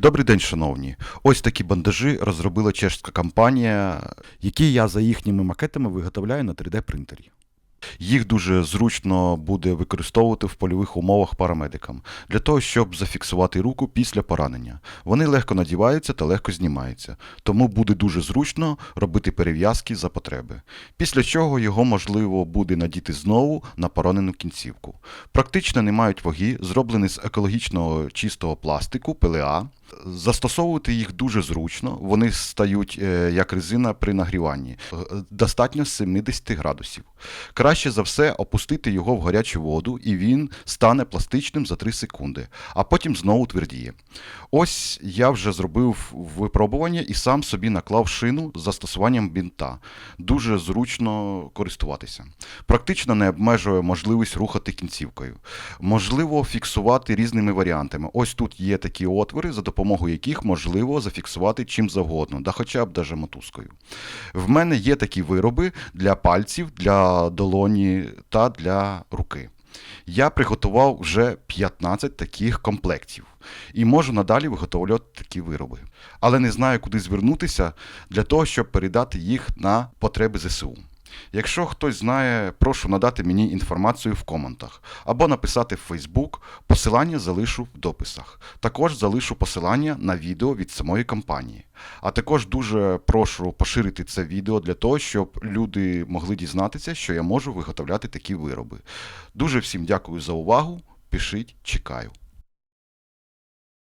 Добрий день, шановні. Ось такі бандажі розробила чешська компанія, які я за їхніми макетами виготовляю на 3D принтері. Їх дуже зручно буде використовувати в польових умовах парамедикам для того, щоб зафіксувати руку після поранення. Вони легко надіваються та легко знімаються, тому буде дуже зручно робити перев'язки за потреби. Після чого його можливо буде надіти знову на поранену кінцівку. Практично не мають ваги, зроблені з екологічного чистого пластику, ПЛА. Застосовувати їх дуже зручно, вони стають е, як резина при нагріванні. Е, Достатньо 70 градусів. Краще за все опустити його в гарячу воду, і він стане пластичним за 3 секунди, а потім знову твердіє. Ось я вже зробив випробування і сам собі наклав шину з застосуванням бінта. Дуже зручно користуватися. Практично не обмежує можливість рухати кінцівкою. Можливо фіксувати різними варіантами. Ось тут є такі отвори, за допомогою яких можливо зафіксувати чим завгодно, да хоча б даже мотузкою. В мене є такі вироби для пальців, для долоні та для руки. Я приготував вже 15 таких комплектів і можу надалі виготовляти такі вироби. Але не знаю, куди звернутися для того, щоб передати їх на потреби ЗСУ. Якщо хтось знає, прошу надати мені інформацію в коментах або написати в Facebook, посилання залишу в дописах. Також залишу посилання на відео від самої компанії. А також дуже прошу поширити це відео для того, щоб люди могли дізнатися, що я можу виготовляти такі вироби. Дуже всім дякую за увагу. Пишіть, чекаю.